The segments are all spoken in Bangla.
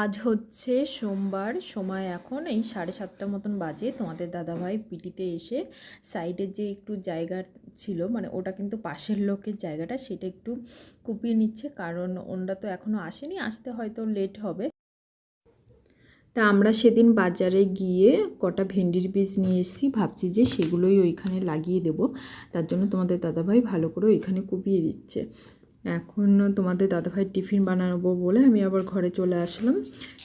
আজ হচ্ছে সোমবার, সময় এখন এই সাড়ে সাতটা মতন বাজে। তোমাদের দাদাভাই পিটিতে এসে সাইডে যে একটু জায়গা ছিল মানে ওটা কিন্তু পাশের লোকের জায়গাটা, সেটা একটু কুপিয়ে নিচ্ছে, কারণ ওনরা তো এখনও আসেনি, আসতে হয়তো লেট হবে। তা আমরা সেদিন বাজারে গিয়ে কটা ভেন্ডির বীজ নিয়ে এসেছি, ভাবছি যে সেগুলোই ওইখানে লাগিয়ে দেব। তার জন্য তোমাদের দাদাভাই ভালো করে ওইখানে কুপিয়ে দিচ্ছে। এখন তোমাদের দাদাভাই টিফিন বানাবো বলে আমি আবার ঘরে চলে আসলাম।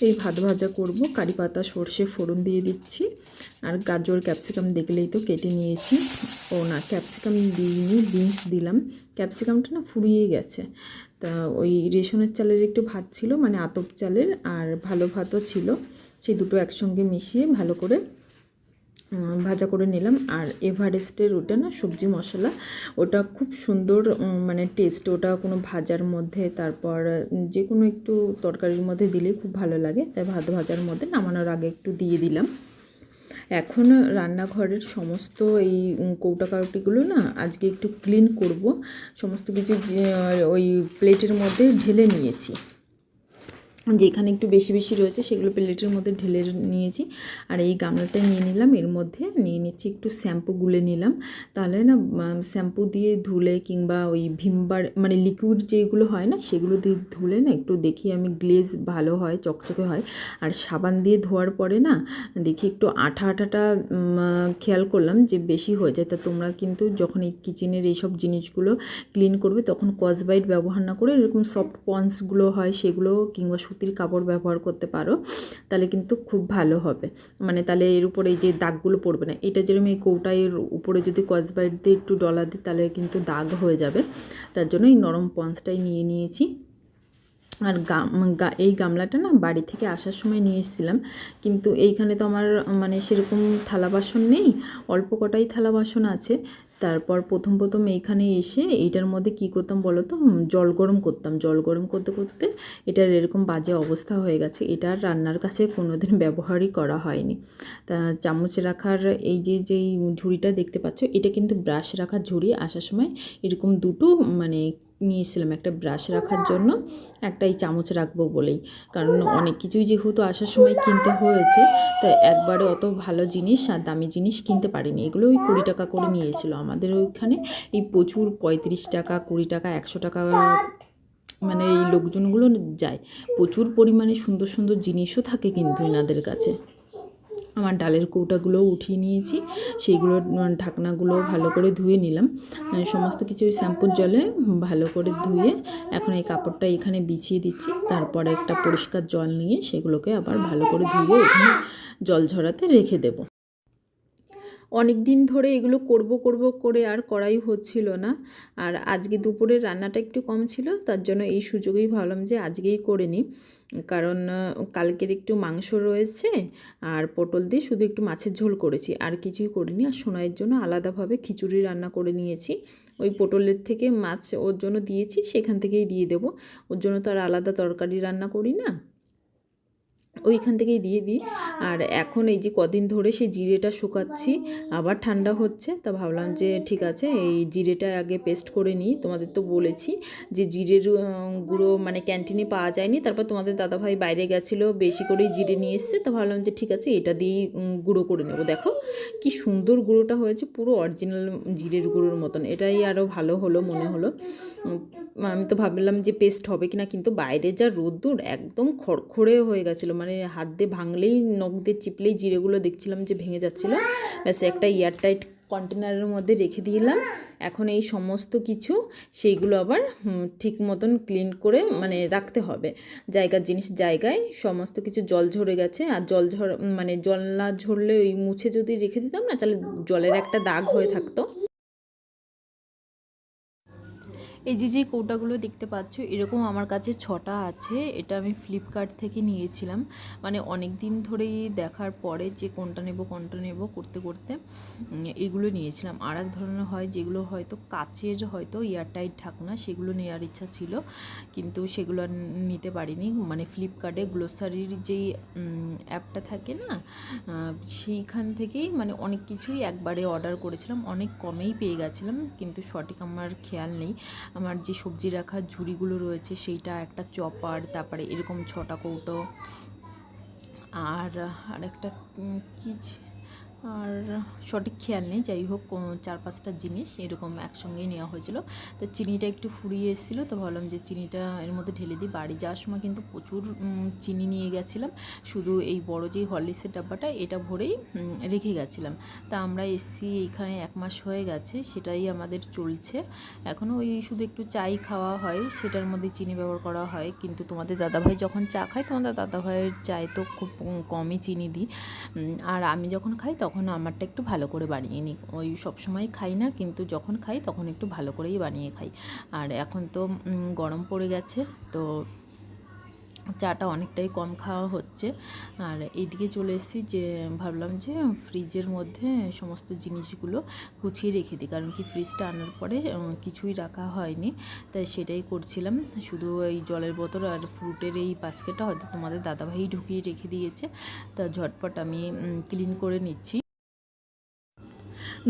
এই ভাত ভাজা করব, কারি পাতা, সর্ষে, ফোড়ন দিয়ে দিচ্ছি। আর গাজর, ক্যাপসিকাম দেখলেই তো কেটে নিয়েছি। ও না, ক্যাপসিকাম দিইনি, বিনস দিলাম। ক্যাপসিকামটা না ফুরিয়ে গেছে। তা ওই রেশনের চালের একটু ভাত ছিল মানে আতপ চালের, আর ভালো ভাতও ছিল। সেই দুটো একসঙ্গে মিশিয়ে ভালো করে ভাজা করে নিলাম। আর এভারেস্টের ওটা না, সবজি মশলা, ওটা খুব সুন্দর মানে টেস্ট ওটা কোনো ভাজার মধ্যে, তারপর যে কোনো একটু তরকারির মধ্যে দিলেই খুব ভালো লাগে। তাই ভাত ভাজার মধ্যে নামানোর আগে একটু দিয়ে দিলাম। এখন রান্নাঘরের সমস্ত এই কৌটা কাউটিগুলো না আজকে একটু ক্লিন করব। সমস্ত কিছু ওই প্লেটের মধ্যে ঢেলে নিয়েছি। যেখানে একটু বেশি বেশি রয়েছে, সেগুলো প্লেটের মধ্যে ঢেলে নিয়েছি। আর এই গামলাটা নিয়ে নিলাম, এর মধ্যে নিয়ে নিচ্ছি একটু শ্যাম্পু গুলে নিলাম। তাহলে না শ্যাম্পু দিয়ে ধুলে কিংবা ওই ভিমবার মানে লিকুইড যেগুলো হয় না, সেগুলো দিয়ে ধুলে না একটু দেখি আমি গ্লেজ ভালো হয়, চকচকে হয়। আর সাবান দিয়ে ধোয়ার পরে না, দেখি একটু আঠা আঠাটা খেয়াল করলাম যে বেশি হয়ে যায়। তা তোমরা কিন্তু যখন এই কিচেনের এইসব জিনিসগুলো ক্লিন করবে, তখন কসবাইট ব্যবহার না করে এরকম সফট পন্সগুলো হয়, সেগুলো কিংবা সুতির কাপড় ব্যবহার করতে পারো, তাহলে কিন্তু খুব ভালো হবে। মানে তাহলে এর উপরে এই যে দাগগুলো পড়বে না, এটা যেরকম এই কৌটাইয়ের উপরে যদি কসবাইট দিয়ে একটু ডলা দিই, তাহলে কিন্তু দাগ হয়ে যাবে। তার জন্য এই নরম পঞ্চটাই নিয়ে নিয়েছি। আর এই গামলাটা না বাড়ি থেকে আসার সময় নিয়ে এসেছিলাম, কিন্তু এইখানে তো আমার মানে সেরকম থালা বাসন নেই, অল্প কটাই থালা বাসন আছে তারপর প্রথম প্রথম এইখানে এসে এইটার মধ্যে কি করতাম বলো তো জল গরম করতাম। জল গরম করতে করতে এটার এরকম বাজে অবস্থা হয়ে গেছে। এটা রান্নার কাছে কোনো দিন ব্যবহারই করা হয়নি। তা চামচ রাখার এই যে, যেই ঝুড়িটা দেখতে পাচ্ছ, এটা কিন্তু ব্রাশ রাখার ঝুড়ি। আসার সময় এরকম দুটো মানে নিয়েছিলাম একটা ব্রাশ রাখার জন্য, একটাই চামচ রাখব বলেই। কারণ অনেক কিছুই যেহেতু আসার সময় কিনতে হয়েছে তো একবারে অত ভালো জিনিস আর দামি জিনিস কিনতে পারিনি। এগুলো ওই কুড়ি টাকা করে নিয়েছিল আমাদের ওইখানে। এই প্রচুর পঁয়ত্রিশ টাকা, কুড়ি টাকা, একশো টাকা মানে এই লোকজনগুলো যায়। প্রচুর পরিমাণে সুন্দর সুন্দর জিনিসও থাকে কিন্তু এনাদের কাছে। আমার ডালের কৌটাগুলো উঠিয়ে নিয়েছি। সেইগুলো ঢাকনাগুলো ভালো করে ধুয়ে নিলাম। সমস্ত কিছু ওই শ্যাম্পুর জলে ভালো করে ধুয়ে এখন এই কাপড়টা এখানে বিছিয়ে দিচ্ছি। তারপরে একটা পরিষ্কার জল নিয়ে সেগুলোকে আবার ভালো করে ধুয়ে এখানে জল ঝরাতে রেখে দেবো। অনেক দিন ধরে এগুলো করব করব করে আর করাই হচ্ছিল না। আর আজকে দুপুরে রান্নাটা একটু কম ছিল, তার জন্য এই সুযোগেই ভাবলাম যে আজকেই করে নিই। কারণ কালকের একটু মাংস রয়েছে আর পটল দিয়ে শুধু একটু মাছের ঝোল করেছি, আর কিছুই করিনি। আর সোনাইয়ের জন্য আলাদাভাবে খিচুড়ি রান্না করে নিয়েছি। ওই পটলের থেকে মাছ ওর জন্য দিয়েছি, সেখান থেকেই দিয়ে দেবো। ওর জন্য তো আর আলাদা তরকারি রান্না করি না। ওইখান থেকেই দিয়ে দিই। আর এখন এই যে কদিন ধরে সেই জিরেটা শুকাচ্ছি, আবার ঠান্ডা হচ্ছে। তা ভাবলাম যে ঠিক আছে, এই জিরেটা আগে পেস্ট করে নিই। তোমাদের তো বলেছি যে জিরের গুঁড়ো মানে ক্যান্টিনে পাওয়া যায়নি। তারপর তোমাদের দাদাভাই বাইরে গেছিল, বেশি করেই জিরে নিয়ে এসছে। তা ভাবলাম যে ঠিক আছে, এটা দিয়েই গুঁড়ো করে নেব। দেখো কি সুন্দর গুঁড়োটা হয়েছে, পুরো অরিজিনাল জিরের গুঁড়োর মতন। এটাই আরও ভালো হলো, মনে হলো। আমি তো ভাবলাম যে পেস্ট হবে কিনা, কিন্তু বাইরে যা রোদ্দুর একদম খড়খড়ে হয়ে গেছিল। মানে হাত দিয়ে ভাঙলেই, নখ দিয়ে চিপলেই জিরেগুলো দেখছিলাম যে ভেঙে যাচ্ছিল। ব্যাস, একটা এয়ারটাইট কন্টেনারের মধ্যে রেখে দিলাম। এখন এই সমস্ত কিছু সেইগুলো আবার ঠিক মতন ক্লিন করে মানে রাখতে হবে। জায়গার জিনিস জায়গায়, সমস্ত কিছু জল ঝরে গেছে। আর জল ঝর মানে জল না ঝরলে ওই মুছে যদি রেখে দিতাম না, তাহলে জলের একটা দাগ হয়ে থাকতো। এই যে যে কৌটাগুলো দেখতে পাচ্ছ, এরকম আমার কাছে ছটা আছে। এটা আমি ফ্লিপকার্ট থেকে নিয়েছিলাম। মানে অনেক দিন ধরেই দেখার পরে যে কোনটা নেব কোনটা নেব করতে করতে এগুলো নিয়েছিলাম। আর এক ধরনের হয়, যেগুলো হয়তো কাচের হয়তো এয়ারটাইট ঢাকনা, সেগুলো নেওয়ার ইচ্ছা ছিল, কিন্তু সেগুলো নিতে পারিনি। মানে ফ্লিপকার্টে গ্লোসারির যেই অ্যাপটা থাকে না সেইখান থেকেই মানে অনেক কিছুই একবারে অর্ডার করেছিলাম। অনেক কমেই পেয়ে গেছিলাম, কিন্তু সঠিক আমার খেয়াল নেই। আমার যে সবজি রাখার ঝুড়িগুলো রয়েছে সেইটা একটা চপার, তারপরে এরকম ছটা কৌটো, আর আরেকটা কি আর সঠিক খেয়াল নেই, যাই হোক চার পাঁচটা জিনিস এরকম একসঙ্গেই নেওয়া হয়েছিল। তো চিনিটা একটু ফুরিয়ে এসেছিল, তো ভাবলাম যে চিনিটা এর মধ্যে ঢেলে দিই। বাড়ি যাওয়ার সময় কিন্তু প্রচুর চিনি নিয়ে গেছিলাম। শুধু এই বড় যে হরলিক্সের ডাব্বাটা, এটা ভরেই রেখে গেছিলাম। তা আমরা এসছি এইখানে এক মাস হয়ে গেছে, সেটাই আমাদের চলছে। এখনও ওই শুধু একটু চাই খাওয়া হয়, সেটার মধ্যে চিনি ব্যবহার করা হয়। কিন্তু তোমাদের দাদাভাই যখন চা খায়, তোমাদের দাদাভাইয়ের চায়ে তো খুব কমই চিনি দিই। আর আমি যখন খাই, তখন আমারটা একটু ভালো করে বানিয়ে নিই। ওই সব সময় খাই না, কিন্তু যখন খাই তখন একটু ভালো করেই বানিয়ে খাই। আর এখন তো গরম পড়ে গেছে, তো চাটা অনেকটাই কম খাওয়া হচ্ছে। আর এইদিকে চলে এসেছি যে, ভাবলাম যে ফ্রিজের মধ্যে সমস্ত জিনিসগুলো গুছিয়ে রেখে দিই। কারণ কি ফ্রিজটা আনার পরে কিছুই রাখা হয়নি, তাই সেটাই করছিলাম। শুধু এই জলের বোতল আর ফ্রুটের এই বাস্কেটটা হয়তো তোমাদের দাদাভাই ঢুকিয়ে রেখে দিয়েছে। তা ঝটপট আমি ক্লিন করে নিচ্ছি।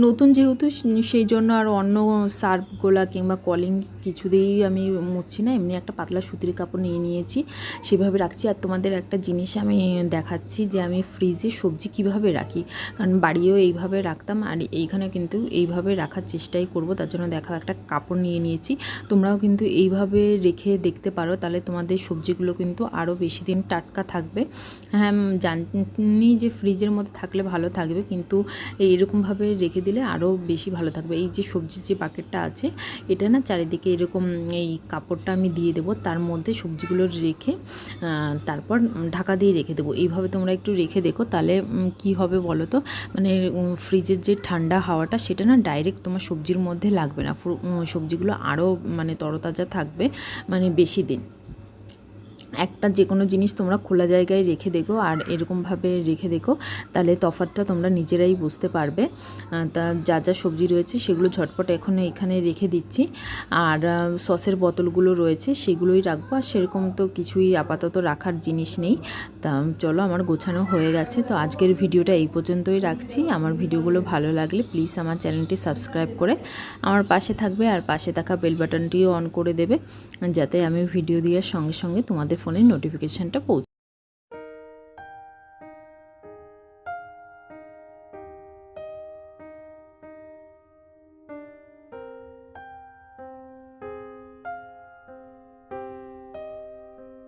নতুন যেহেতু, সেই জন্য আর অন্য সার্ফগুলা কিংবা কলিং কিছু দিয়েই আমি মুছছি না। এমনি একটা পাতলা সুতির কাপড় নিয়ে নিয়েছি, সেভাবে রাখছি। আর তোমাদের একটা জিনিস আমি দেখাচ্ছি যে আমি ফ্রিজে সবজি কীভাবে রাখি। কারণ বাড়িও এইভাবে রাখতাম আর এইখানে কিন্তু এইভাবে রাখার চেষ্টাই করব। তার জন্য দেখা একটা কাপড় নিয়ে নিয়েছি। তোমরাও কিন্তু এইভাবে রেখে দেখতে পারো। তাহলে তোমাদের সবজিগুলো কিন্তু আরও বেশি দিন টাটকা থাকবে। হ্যাঁ জানি যে ফ্রিজের মধ্যে থাকলে ভালো থাকবে, কিন্তু এই এরকমভাবে রেখে দিলে আরও বেশি ভালো থাকবে। এই যে সবজির যে বাকেটটা আছে, এটা না চারিদিকে এরকম এই কাপড়টা আমি দিয়ে দেবো, তার মধ্যে সবজিগুলো রেখে তারপর ঢাকা দিয়ে রেখে দেবো। এইভাবে তোমরা একটু রেখে দেখো, তাহলে কি হবে বলো তো? মানে ফ্রিজের যে ঠান্ডা হাওয়াটা, সেটা না ডাইরেক্ট তোমার সবজির মধ্যে লাগবে না। সবজিগুলো আরও মানে তরতাজা থাকবে মানে বেশি দিন। একটা যে কোনো জিনিস তোমরা খোলা জায়গায় রেখে দেখো আর এরকমভাবে রেখে দেখো, তাহলে তফাতটা তোমরা নিজেরাই বুঝতে পারবে। তা যা যা সবজি রয়েছে সেগুলো ঝটপট এখন এখানে রেখে দিচ্ছি। আর সসের বোতলগুলো রয়েছে সেগুলোই রাখব। আর সেরকম তো কিছুই আপাতত রাখার জিনিস নেই। তা চলো আমার গোছানো হয়ে গেছে। তো আজকের ভিডিওটা এই পর্যন্তই রাখছি। আমার ভিডিওগুলো ভালো লাগলে প্লিজ আমার চ্যানেলটি সাবস্ক্রাইব করে আমার পাশে থাকবে আর পাশে থাকা বেল বাটনটিও অন করে দেবে, যাতে আমি ভিডিও দেওয়ার সঙ্গে সঙ্গে তোমাদের ফোনে নোটিফিকেশানটা পৌঁছে